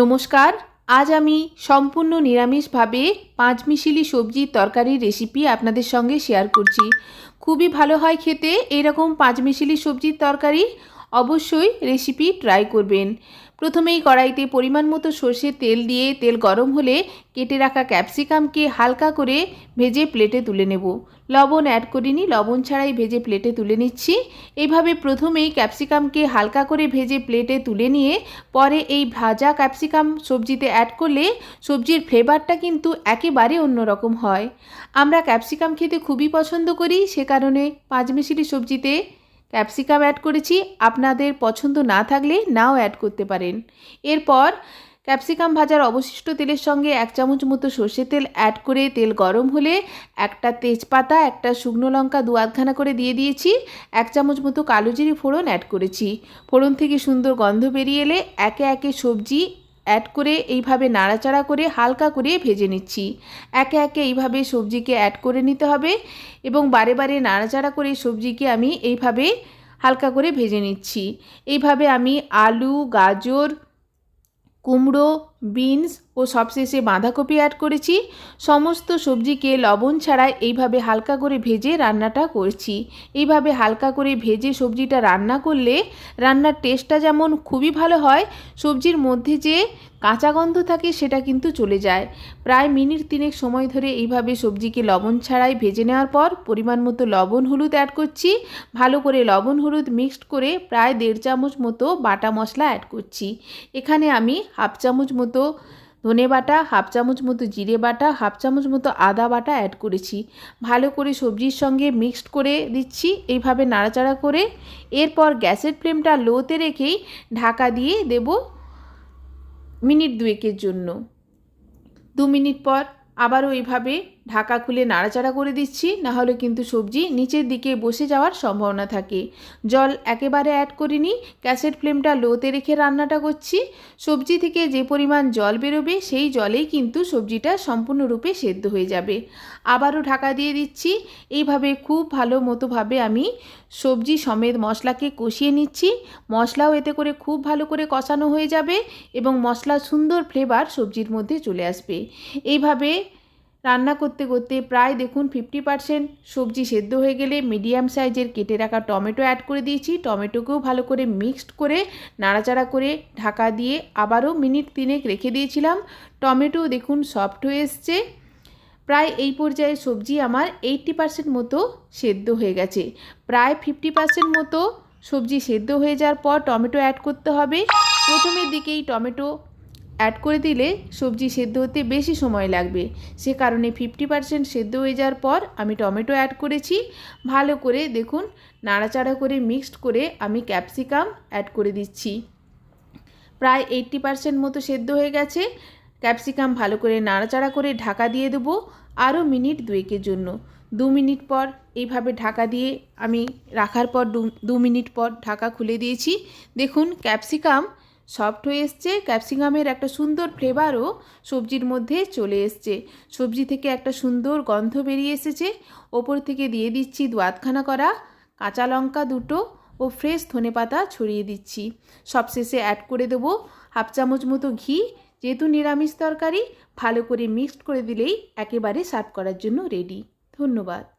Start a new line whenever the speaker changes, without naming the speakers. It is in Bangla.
নমস্কার, আজ আমি সম্পূর্ণ নিরামিষভাবে পাঁচমিশালি সবজির তরকারির রেসিপি আপনাদের সঙ্গে শেয়ার করছি। খুবই ভালো হয় খেতে, এরকম পাঁচমিশালি সবজির তরকারি। অবশ্যই রেসিপি ট্রাই করবেন। প্রথমেই কড়াইতে পরিমাণ মতো সর্ষের তেল দিয়ে তেল গরম হলে কেটে রাখা ক্যাপসিকামকে হালকা করে ভেজে প্লেটে তুলে নেব। লবণ অ্যাড করিনি, লবণ ছাড়াই ভেজে প্লেটে তুলে নিচ্ছি। এইভাবে প্রথমেই ক্যাপসিকামকে হালকা করে ভেজে প্লেটে তুলে নিয়ে পরে এই ভাজা ক্যাপসিকাম সবজিতে অ্যাড করলে সবজির ফ্লেভারটা কিন্তু একেবারে অন্যরকম হয়। আমরা ক্যাপসিকাম খেতে খুবই পছন্দ করি, সে কারণে পাঁচমিশালি সবজিতে ক্যাপসিকাম অ্যাড করেছি, আপনাদের পছন্দ না থাকলে নাও অ্যাড করতে পারেন। এরপর ক্যাপসিকাম ভাজার অবশিষ্ট তেলের সঙ্গে এক চামচ মতো সর্ষের তেল অ্যাড করে তেল গরম হলে একটা তেজপাতা, একটা শুকনো লঙ্কা দু আধখানা করে দিয়ে দিয়েছি, এক চামচ মতো কালো জিরে ফোড়ন অ্যাড করেছি। ফোড়ন থেকে সুন্দর গন্ধ বেরিয়ে এলে একে একে সবজি অ্যাড করে এইভাবে নাড়াচাড়া করে হালকা করে ভেজে নিচ্ছি। একে একে এইভাবে সবজিকে অ্যাড করে নিতে হবে এবং বারে বারে নাড়াচাড়া করে সবজিকে আমি এইভাবে হালকা করে ভেজে নিচ্ছি। এইভাবে আমি আলু, গাজর, কুমড়ো বিনস ও সবশেষে বাঁধাকপি অ্যাড করেছি। সমস্ত সবজিকে লবণ ছাড়াই এইভাবে হালকা করে ভেজে রান্নাটা করছি। এইভাবে হালকা করে ভেজে সবজিটা রান্না করলে রান্নার টেস্টটা যেমন খুবই ভালো হয়, সবজির মধ্যে যে কাঁচা গন্ধ থাকে সেটা কিন্তু চলে যায়। প্রায় মিনিট তিনেক সময় ধরে এইভাবে সবজিকে লবণ ছাড়াই ভেজে নেওয়ার পর পরিমাণ মতো লবণ হলুদ অ্যাড করছি। ভালো করে লবণ হলুদ মিক্সড করে প্রায় দেড় চামচ মতো বাটা মশলা অ্যাড করছি। এখানে আমি হাফ চামচ ধনে বাটা, হাফ চামচ মতো জিরে বাটা, হাফ চামচ মতো আদা বাটা অ্যাড করেছি। ভালো করে সবজির সঙ্গে মিক্সড করে দিচ্ছি, এইভাবে নাড়াচাড়া করে। এরপর গ্যাসের ফ্লেমটা লোতে রেখেই ঢাকা দিয়ে দেব মিনিট দুয়েকের জন্য। দু মিনিট পর আবারও এইভাবে ঢাকা খুলে নাড়াচাড়া করে দিচ্ছি, নাহলে কিন্তু সবজি নিচের দিকে বসে যাওয়ার সম্ভাবনা থাকে। জল একেবারে অ্যাড করিনি গ্যাসের ফ্লেমটা লোতে রেখে রান্নাটা করছি। সবজি থেকে যে পরিমাণ জল বেরোবে, সেই জলেই কিন্তু সবজিটা সম্পূর্ণরূপে সেদ্ধ হয়ে যাবে। আবারও ঢাকা দিয়ে দিচ্ছি, এইভাবে খুব ভালো মতোভাবে আমি সবজি সমেত মশলাকে কষিয়ে নিচ্ছি। মশলাও এতে করে খুব ভালো করে কষানো হয়ে যাবে এবং মশলা সুন্দর ফ্লেভার সবজির মধ্যে চলে আসবে। এইভাবে রান্না করতে করতে প্রায় দেখুন ফিফটি পারসেন্ট সবজি সেদ্ধ হয়ে গেলে মিডিয়াম সাইজের কেটে রাখা টমেটো অ্যাড করে দিয়েছি। টমেটোকেও ভালো করে মিক্সড করে নাড়াচাড়া করে ঢাকা দিয়ে আবারও মিনিট তিনেক রেখে দিয়েছিলাম। টমেটো দেখুন সফট হয়ে এসছে। প্রায় এই পর্যায়ে সবজি আমার এইটটি পারসেন্ট মতো সেদ্ধ হয়ে গেছে। প্রায় ফিফটি পারসেন্ট মতো সবজি সেদ্ধ হয়ে যাওয়ার পর টমেটো অ্যাড করতে হবে। প্রথমের দিকেই টমেটো অ্যাড করে দিলে সবজি সেদ্ধ হতে বেশি সময় লাগবে। সে কারণে ফিফটি পারসেন্ট সেদ্ধ হয়ে যাওয়ার পর আমি টমেটো অ্যাড করেছি। ভালো করে দেখুন, নাড়াচাড়া করে মিক্সড করে আমি ক্যাপসিকাম অ্যাড করে দিচ্ছি। প্রায় এইট্টি পারসেন্ট মতো সেদ্ধ হয়ে গেছে। ক্যাপসিকাম ভালো করে নাড়াচাড়া করে ঢাকা দিয়ে দেবো আরও মিনিট দুয়েকের জন্য। দু মিনিট পর এইভাবে ঢাকা দিয়ে আমি রাখার পর দু মিনিট পর ঢাকা খুলে দিয়েছি। দেখুন ক্যাপসিকাম সফট হয়ে এসছে, ক্যাপসিকামের একটা সুন্দর ফ্লেভারও সবজির মধ্যে চলে এসছে। সবজি থেকে একটা সুন্দর গন্ধ বেরিয়ে এসেছে। ওপর থেকে দিয়ে দিচ্ছি দু আধখানা করা কাঁচা লঙ্কা দুটো ও ফ্রেশ ধনে পাতা ছড়িয়ে দিচ্ছি। সবশেষে অ্যাড করে দেবো হাফ চামচ মতো ঘি, যেহেতু নিরামিষ তরকারি, ভালো করে মিক্সড করে দিলেই একেবারে সার্ভ করার জন্য রেডি ধন্যবাদ।